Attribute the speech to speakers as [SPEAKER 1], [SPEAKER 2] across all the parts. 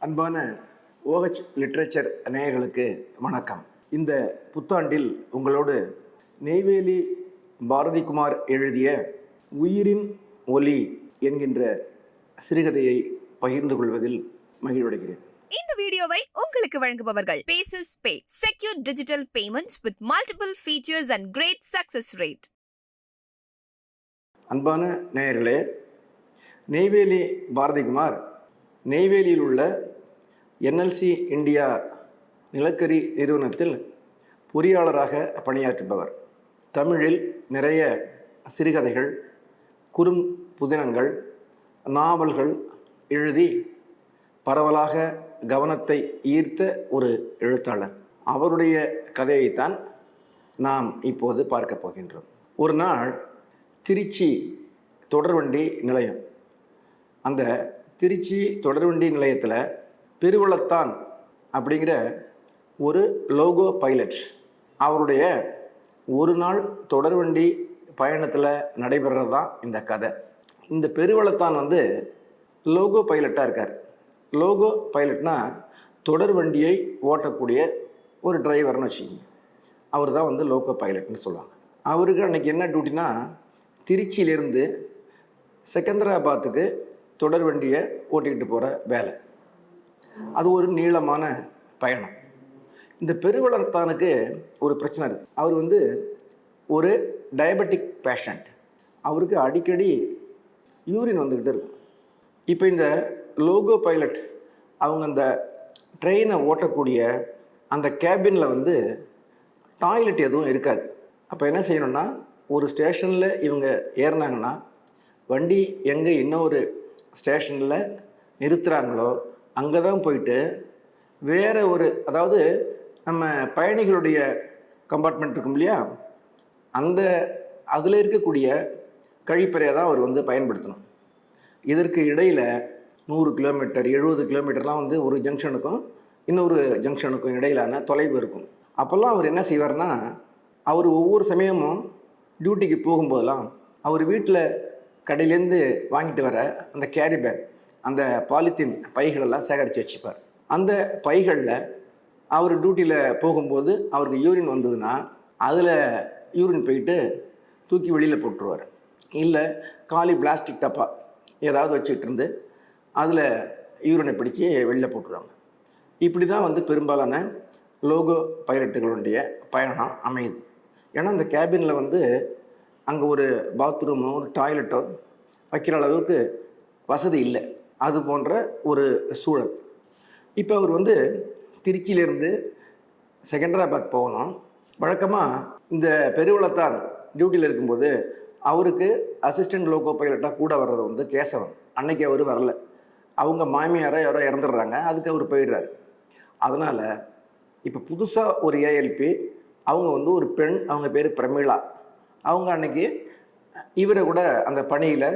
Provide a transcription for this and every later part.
[SPEAKER 1] அன்பான OH literature நேயர்களுக்கு வணக்கம். இந்த புத்தாண்டில் உங்களோடு நெய்வேலி பாரதிகுமார் எழுதிய உயிரின் ஒலி என்கின்ற சிறுகதையை பகிர்ந்து கொள்வதில் மகிழ்வடைகிறேன்.
[SPEAKER 2] இந்த வீடியோவை உங்களுக்கு வழங்குபவர்கள் bases pay secure digital payments with multiple features and great success rate
[SPEAKER 1] அன்பான நேயர்களே நெய்வேலி பாரதிகுமார் நெய்வேலியில் உள்ள என்எல்சி இந்தியா நிலக்கரி நிறுவனத்தில் பொறியாளராக பணியாற்றுபவர். தமிழில் நிறைய சிறுகதைகள் குறும் புதினங்கள் நாவல்கள் எழுதி பரவலாக கவனத்தை ஈர்த்த ஒரு எழுத்தாளர். அவருடைய கதையைத்தான் நாம் இப்போது பார்க்க போகின்றோம். ஒரு நாள் திருச்சி தொடர்வண்டி நிலையம். அந்த திருச்சி தொடர்வண்டி நிலையத்தில் பெருவளத்தான் அப்படிங்கிற ஒரு லோகோ பைலட் அவருடைய ஒரு நாள் தொடர்வண்டி பயணத்தில் நடைபெறது தான் இந்த கதை. இந்த பெருவளத்தான் வந்து லோகோ பைலட்டாக இருக்கார். லோகோ பைலட்னா தொடர் வண்டியை ஓட்டக்கூடிய ஒரு டிரைவர்னு வச்சுக்கோங்க. அவர் தான் வந்து லோகோ பைலட்னு சொல்லுவாங்க. அவருக்கு அன்றைக்கி என்ன டியூட்டினா திருச்சியிலேருந்து செகந்தராபாத்துக்கு தொடர் வண்டியை ஓட்டிக்கிட்டு போகிற வேலை. அது ஒரு நீளமான பயணம். இந்த பெருவளர்த்தானுக்கு ஒரு பிரச்சனை இருக்குது அவர் வந்து ஒரு டயபெட்டிக் பேஷண்ட் அவருக்கு அடிக்கடி யூரின் வந்துக்கிட்டு இருக்கும். இப்போ இந்த லோகோ பைலட் அவங்க அந்த ட்ரெயினை ஓட்டக்கூடிய அந்த கேபினில் வந்து டாய்லெட் எதுவும் இருக்காது. அப்போ என்ன செய்யணும்னா ஒரு ஸ்டேஷனில் இவங்க ஏறினாங்கன்னா வண்டி எங்கே இன்னொரு ஸ்டேஷனில் நிறுத்துகிறாங்களோ அங்கே தான் போயிட்டு வேறு ஒரு அதாவது நம்ம பயணிகளுடைய கம்பார்ட்மெண்ட் இருக்கும் இல்லையா? அந்த அதில் இருக்கக்கூடிய கழிப்பறையை தான் அவர் வந்து பயன்படுத்தணும். இதற்கு இடையில் நூறு கிலோமீட்டர் எழுபது கிலோமீட்டர்லாம் வந்து ஒரு ஜங்ஷனுக்கும் இன்னொரு ஜங்ஷனுக்கும் இடையிலான தொலைவு இருக்கும். அப்போல்லாம் அவர் என்ன செய்வார்னா அவர் ஒவ்வொரு சமயமும் டியூட்டிக்கு போகும்போதெல்லாம் அவர் வீட்டில் கடையிலேருந்து வாங்கிட்டு வர அந்த கேரி பேக் அந்த பாலித்தீன் பைகளெல்லாம் சேகரித்து வச்சுப்பார். அந்த பைகளில் அவர் டியூட்டியில் போகும்போது அவருக்கு யூரின் வந்ததுன்னா அதில் யூரின் போயிட்டு தூக்கி வெளியில் போட்டுருவார். இல்லை காலி பிளாஸ்டிக் டப்பா ஏதாவது வச்சுக்கிட்டு இருந்து அதில் யூரினை பிடிச்சி வெளியில் போட்டுருவாங்க. இப்படி தான் வந்து பெரும்பாலான லோகோ பைலட்டுகளுடைய பயணம் அமையுது. ஏன்னா அந்த கேபினில் வந்து அங்கே ஒரு பாத்ரூமோ ஒரு டாய்லெட்டோ வைக்கிற அளவுக்கு வசதி இல்லை. அது போன்ற ஒரு சூழல். இப்போ அவர் வந்து திருச்சியிலேருந்து செகண்டராபாத் போகணும். வழக்கமாக இந்த பெருவளத்தான் டியூட்டியில் இருக்கும்போது அவருக்கு அசிஸ்டன்ட் லோகோ பைலட்டாக கூட வர்றது வந்து கேசவன் அன்னைக்கு அவர் வரல. அவங்க மாமியாரை யாரோ இறந்துடுறாங்க. அதுக்கு அவர் போயிடுறாரு. அதனால் இப்போ புதுசாக ஒரு ஏஎல்பி அவங்க வந்து ஒரு பெண் அவங்க பேர் பிரமிளா. அவங்க அன்னைக்கு இவரை கூட அந்த பணியில்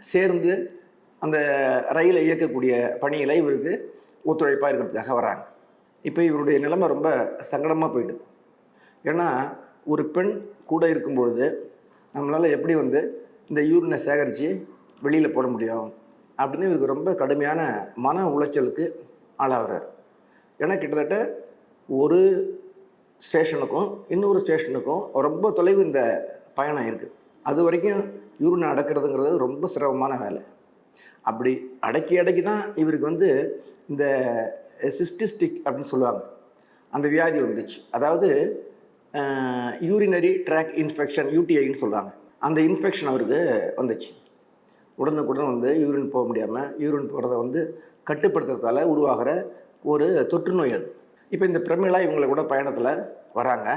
[SPEAKER 1] சேர்ந்து அந்த ரயிலை இயக்கக்கூடிய பணியில் இவருக்கு ஒத்துழைப்பாக இருக்கிறதுக்காக வராங்க. இப்போ இவருடைய நிலைமை ரொம்ப சங்கடமாக போயிடுது ஏன்னா ஒரு பெண் கூட இருக்கும்பொழுது நம்மளால் எப்படி வந்து இந்த யூரினை சேகரித்து வெளியில் போட முடியும் அப்படின்னு இவருக்கு ரொம்ப கடுமையான மன உளைச்சலுக்கு ஆளாகிறார். ஏன்னா கிட்டத்தட்ட ஒரு ஸ்டேஷனுக்கும் இன்னொரு ஸ்டேஷனுக்கும் ரொம்ப தொலைவு இந்த பயணம் இருக்குது அது வரைக்கும் யூரினை அடக்கிறதுங்கிறது ரொம்ப சிரமமான வேலை. அப்படி அடக்கி அடக்கி தான் இவருக்கு வந்து இந்த சிஸ்டிஸ்டிக் அப்படின்னு சொல்லுவாங்க. அந்த வியாதி வந்துச்சு. அதாவது யூரினரி ட்ராக் இன்ஃபெக்ஷன் யூடிஐன்னு சொல்லுவாங்க அந்த இன்ஃபெக்ஷன் அவருக்கு வந்துச்சு. உடனுக்குடன் வந்து யூரின் போக முடியாமல் யூரின் போகிறத வந்து கட்டுப்படுத்துறதால உருவாகிற ஒரு தொற்று நோய் அது. இப்போ இந்த பிரமிளா இவங்களை கூட பயணத்தில் வராங்க.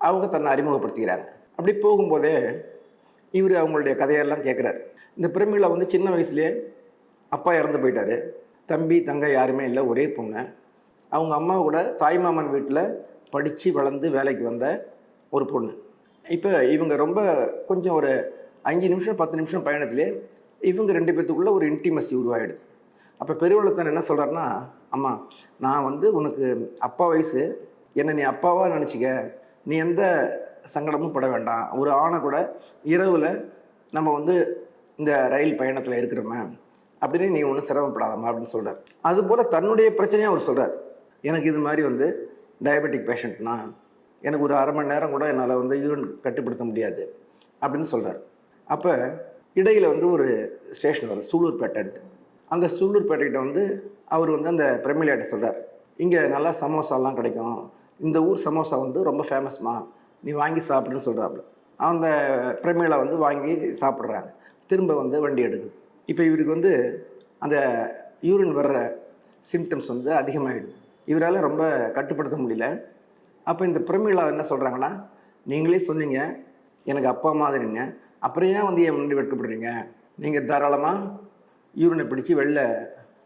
[SPEAKER 1] அவங்க தன்னை அறிமுகப்படுத்திக்கிறாங்க. அப்படி போகும்போதே இவர் அவங்களுடைய கதையெல்லாம் கேட்குறாரு இந்த பிரமிளா வந்து சின்ன வயசுலேயே அப்பா இறந்து போயிட்டாரு. தம்பி தங்கை யாருமே இல்லை ஒரே பொண்ணு. அவங்க அம்மா கூட தாய்மாமன் வீட்டில் படித்து வளர்ந்து வேலைக்கு வந்த ஒரு பொண்ணு. இப்போ இவங்க ரொம்ப கொஞ்சம் ஒரு அஞ்சு நிமிஷம் பத்து நிமிஷம் பயணத்திலே இவங்க ரெண்டு பேர்த்துக்குள்ளே ஒரு இன்டிமசி உருவாயிடுது. அப்போ பெருவளத்தன் என்ன சொல்கிறாருன்னா ஆமாம் நான் வந்து உனக்கு அப்பா வயசு. என்னை நீ அப்பாவாக நினச்சிக்க. நீ எந்த சங்கடமும் பட வேண்டாம். ஒரு ஆணை கூட இரவில் நம்ம வந்து இந்த ரயில் பயணத்தில் இருக்கிறோமே அப்படின்னு நீ ஒன்றும் சிரமப்படாதம்மா அப்படின்னு சொல்கிறார் அதுபோல் தன்னுடைய பிரச்சனையும் அவர் சொல்கிறார் எனக்கு இது மாதிரி வந்து டயபெட்டிக் பேஷண்ட்னா எனக்கு ஒரு அரை மணி நேரம் கூட என்னால் வந்து யூரின் கட்டுப்படுத்த முடியாது அப்படின்னு சொல்கிறார் அப்போ இடையில் வந்து ஒரு ஸ்டேஷன் வரும் சூலூர்பேட்டைன்ட்டு. அந்த சூலூர்பேட்டைக்கிட்ட வந்து அவர் வந்து அந்த பிரமிலியாட்ட சொல்கிறார் இங்கே நல்லா சமோசாலாம் கிடைக்கும். இந்த ஊர் சமோசா வந்து ரொம்ப ஃபேமஸ்மா நீ வாங்கி சாப்பிடுன்னு சொல்கிறாப்புல அந்த பிரமிழா வந்து வாங்கி சாப்பிட்றாங்க. திரும்ப வந்து வண்டி எடுக்குது. இப்போ இவருக்கு வந்து அந்த யூரின் வர்ற சிம்டம்ஸ் வந்து அதிகமாகிடுது இவரால் ரொம்ப கட்டுப்படுத்த முடியல. அப்போ இந்த பிரமிழா என்ன சொல்கிறாங்கன்னா நீங்களே சொன்னீங்க. எனக்கு அப்பா மாதிரிங்க. அப்புறம் ஏன் வந்து என் முன்னாடி வெட்கப்படுறீங்க? நீங்கள் தாராளமாக யூரினை பிடிச்சி வெளில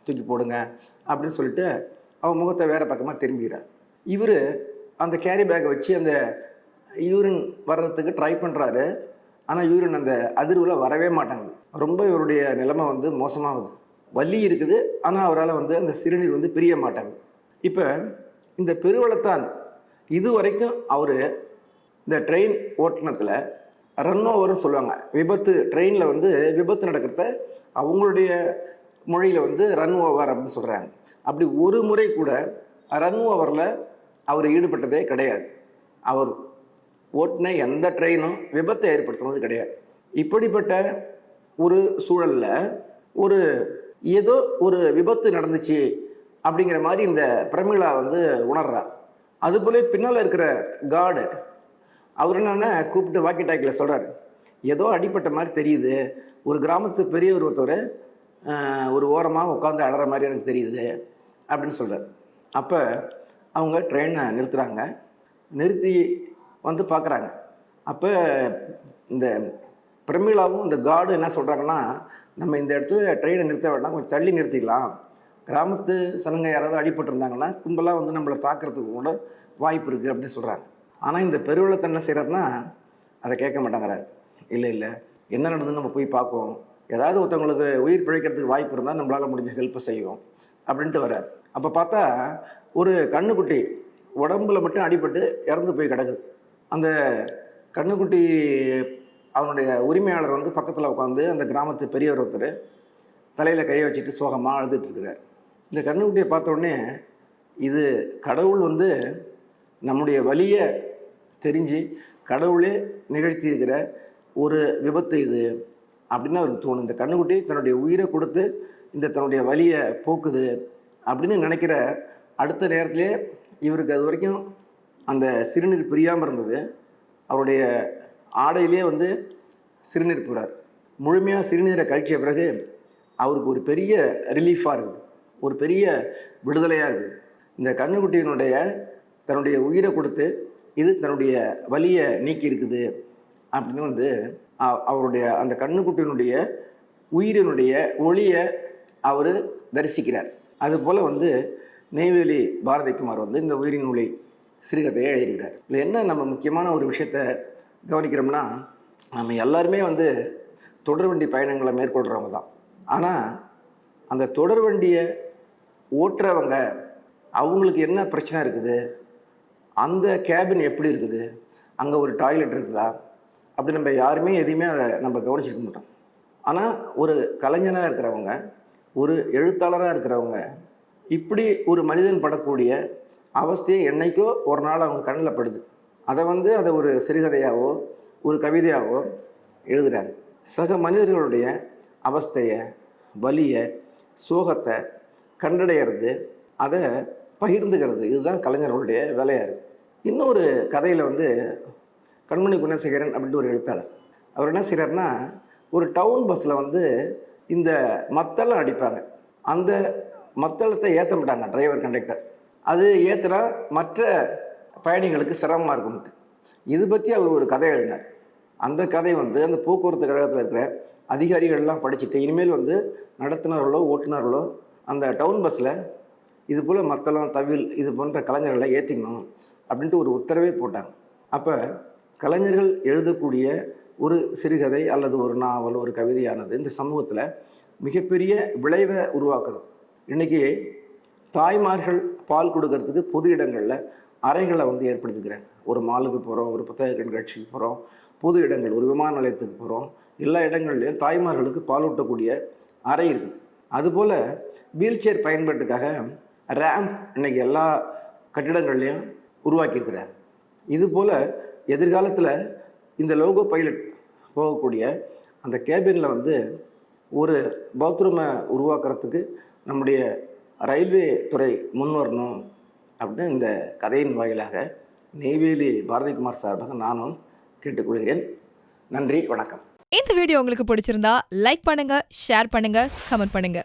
[SPEAKER 1] தூக்கி போடுங்க அப்படின்னு சொல்லிட்டு அவன் முகத்தை வேறு பக்கமாக திரும்பிக்கிறார் இவர் அந்த கேரி பேக்கை வச்சு அந்த யூரின் வர்றதுக்கு ட்ரை பண்ணுறாரு ஆனால் யூரின் அந்த அதிர்வில் வரவே மாட்டாங்க ரொம்ப இவருடைய நிலைமை வந்து மோசமாகுது. வலி இருக்குது. ஆனால் அவரால் வந்து அந்த சிறுநீர் வந்து பிரிய மாட்டாங்க இப்போ இந்த பெருவளத்தான் இது வரைக்கும் அவர் இந்த ட்ரெயின் ஓட்டுனத்தில் ரன் ஓவர்னு சொல்லுவாங்க. விபத்து ட்ரெயினில் வந்து விபத்து நடக்கிறத அவங்களுடைய மொழியில் வந்து ரன் ஓவர் அப்படின்னு சொல்கிறாங்க அப்படி ஒரு முறை கூட ரன் ஓவரில் அவர் ஈடுபட்டதே கிடையாது. அவர் ஓட்டின எந்த ட்ரெயினும் விபத்தை ஏற்படுத்தினது கிடையாது. இப்படிப்பட்ட ஒரு சூழலில் ஒரு ஏதோ ஒரு விபத்து நடந்துச்சு அப்படிங்கிற மாதிரி இந்த பிரமிளா வந்து உணர்றார். அதுபோல பின்னால் இருக்கிற காடு அவர் என்னென்ன கூப்பிட்டு வாக்கி டாக்கில் சொல்கிறார் ஏதோ அடிப்பட்ட மாதிரி தெரியுது. ஒரு கிராமத்து பெரியவர் ஒருத்தர் ஒரு ஓரமாக உட்காந்து அழற மாதிரி எனக்கு தெரியுது அப்படின்னு சொல்கிறார் அப்போ அவங்க ட்ரெயினை நிறுத்துகிறாங்க நிறுத்தி வந்து பார்க்குறாங்க அப்போ இந்த பிரமிளாவும் இந்த கார்டு என்ன சொல்கிறாங்கன்னா நம்ம இந்த இடத்துல ட்ரெயினை நிறுத்த வேண்டாம். கொஞ்சம் தள்ளி நிறுத்திக்கலாம் கிராமத்து சனங்க யாராவது அடிபட்டிருந்தாங்கன்னா கும்பலாக வந்து நம்மளை தாக்குறதுக்கு கூட வாய்ப்பு இருக்குது அப்படின்னு சொல்கிறாங்க ஆனால் இந்த பெருவளத்தை என்ன செய்கிறாருன்னா அதை கேட்க மாட்டேங்கிறார். இல்லை இல்லை. என்ன நடந்ததுன்னு நம்ம போய் பார்ப்போம் ஏதாவது ஒருத்தவங்களுக்கு உயிர் பிழைக்கிறதுக்கு வாய்ப்பு இருந்தால் நம்மளால் முடிஞ்ச ஹெல்ப்பை செய்வோம் அப்படின்ட்டு வர்றார். அப்போ பார்த்தா ஒரு கண்ணுக்குட்டி உடம்புல மட்டும் அடிபட்டு இறந்து போய் கிடக்குது. அந்த கண்ணுக்குட்டி அவனுடைய உரிமையாளர் வந்து பக்கத்தில் உட்காந்து அந்த கிராமத்து பெரியவர் ஒருத்தர் தலையில் கையை வச்சுட்டு சோகமாக அழுதுட்டு இருக்கிறார். இந்த கண்ணுக்குட்டியை பார்த்த உடனே இது கடவுள் வந்து நம்முடைய வலியை தெரிஞ்சு கடவுளே நிகழ்த்தி இருக்கிற ஒரு விபத்து இது அப்படின்னு அவருக்கு தோணும் இந்த கண்ணுக்குட்டி தன்னுடைய உயிரை கொடுத்து இந்த தன்னுடைய வலியை போக்குது அப்படின்னு நினைக்கிற அடுத்த நேரத்திலே இவருக்கு அது வரைக்கும் அந்த சிறுநீர் பிரியாமல் இருந்தது. அவருடைய ஆடையிலே வந்து சிறுநீர் போகிறார் முழுமையாக சிறுநீரை கழிச்ச பிறகு அவருக்கு ஒரு பெரிய ரிலீஃபாக இருக்குது. ஒரு பெரிய விடுதலையாக இருக்குது. இந்த கண்ணுக்குட்டியினுடைய தன்னுடைய உயிரை கொடுத்து இது தன்னுடைய வலியை நீக்கி இருக்குது அப்படின்னு வந்து அவருடைய அந்த கண்ணுக்குட்டியினுடைய உயிரினுடைய ஒளியை அவர் தரிசிக்கிறார். அதுபோல் வந்து நெய்வேலி பாரதிக்குமார் வந்து இந்த உயிரின் ஒளி சிறுகதையை எழுதுகிறார் இதில் என்ன நம்ம முக்கியமான ஒரு விஷயத்தை கவனிக்கிறோம்னா நம்ம எல்லாருமே வந்து தொடர்வண்டி பயணங்களை மேற்கொள்கிறவங்க தான். ஆனால் அந்த தொடர்வண்டியை ஓட்டுறவங்க அவங்களுக்கு என்ன பிரச்சனை இருக்குது? அந்த கேபின் எப்படி இருக்குது? அங்கே ஒரு டாய்லெட் இருக்குதா? அப்படி நம்ம யாருமே எதையுமே அதை நம்ம கவனிச்சிருக்க மாட்டோம். ஆனால் ஒரு கலைஞனாக இருக்கிறவங்க ஒரு எழுத்தாளராக இருக்கிறவங்க இப்படி ஒரு மனிதன் படக்கூடிய அவஸ்தையை என்னைக்கோ ஒரு நாள் அவங்க கண்ணில் படுது. அதை வந்து அதை ஒரு சிறுகதையாவோ ஒரு கவிதையாவோ எழுதுகிறாங்க சக மனிதர்களுடைய அவஸ்தையை வலியை சோகத்தை கண்டடையிறது அதை பகிர்ந்துக்கிறது. இதுதான் கலைஞர்களுடைய வேலையாக இருக்குது இன்னொரு கதையில் வந்து கண்மணி குணசேகரன் அப்படின்ட்டு ஒரு எழுத்தாளர். அவர் என்ன செய்கிறாருன்னா ஒரு டவுன் பஸ்ஸில் வந்து இந்த மத்தளம் அடிப்பாங்க. அந்த மத்தளத்தை ஏற்ற மாட்டாங்க டிரைவர் கண்டக்டர் அது ஏற்றுனா மற்ற பயணிகளுக்கு சிரமமாக இருக்கும்ட்டு இது பற்றி அவர் ஒரு கதை எழுதினார். அந்த கதை வந்து அந்த போக்குவரத்து கழகத்தில் இருக்கிற அதிகாரிகள்லாம் படிச்சுட்டு இனிமேல் வந்து நடத்துனர்களோ ஓட்டுநர்களோ அந்த டவுன் பஸ்ஸில் இது போல் மத்தளம் தவில் இது போன்ற கலைஞர்களை ஏற்றிக்கணும் அப்படின்ட்டு ஒரு உத்தரவே போட்டாங்க. அப்போ கலைஞர்கள் எழுதக்கூடிய ஒரு சிறுகதை அல்லது ஒரு நாவல் ஒரு கவிதையானது இந்த சமூகத்தில் மிகப்பெரிய விளைவை உருவாக்குறது இன்றைக்கி தாய்மார்கள் பால் கொடுக்கறதுக்கு பொது இடங்களில் அறைகளை வந்து ஏற்படுத்திக்கிறாங்க. ஒரு மாலுக்கு போகிறோம் ஒரு புத்தக கண்காட்சிக்கு போகிறோம் பொது இடங்கள் ஒரு விமான நிலையத்துக்கு போகிறோம் எல்லா இடங்கள்லையும் தாய்மார்களுக்கு பாலூட்டக்கூடிய அறை இருக்குது. அதுபோல் வீல் சேர் பயன்பாட்டுக்காக ரேம்ப் இன்னைக்கு எல்லா கட்டிடங்கள்லையும் உருவாக்கியிருக்கிறார். இதுபோல் எதிர்காலத்தில் இந்த லோகோ பைலட் போகக்கூடிய அந்த கேபினில் வந்து ஒரு பாத்ரூமை உருவாக்குறதுக்கு நம்முடைய ரயில்வே துறை முன் வரணும் அப்படின்னு இந்த கதையின் வாயிலாக நெய்வேலி பாரதிகுமார் சார்பாக நானும் கேட்டுக்கொள்கிறேன். நன்றி வணக்கம்.
[SPEAKER 2] இந்த வீடியோ உங்களுக்கு பிடிச்சிருந்தா லைக் பண்ணுங்க ஷேர் பண்ணுங்க கமெண்ட் பண்ணுங்க.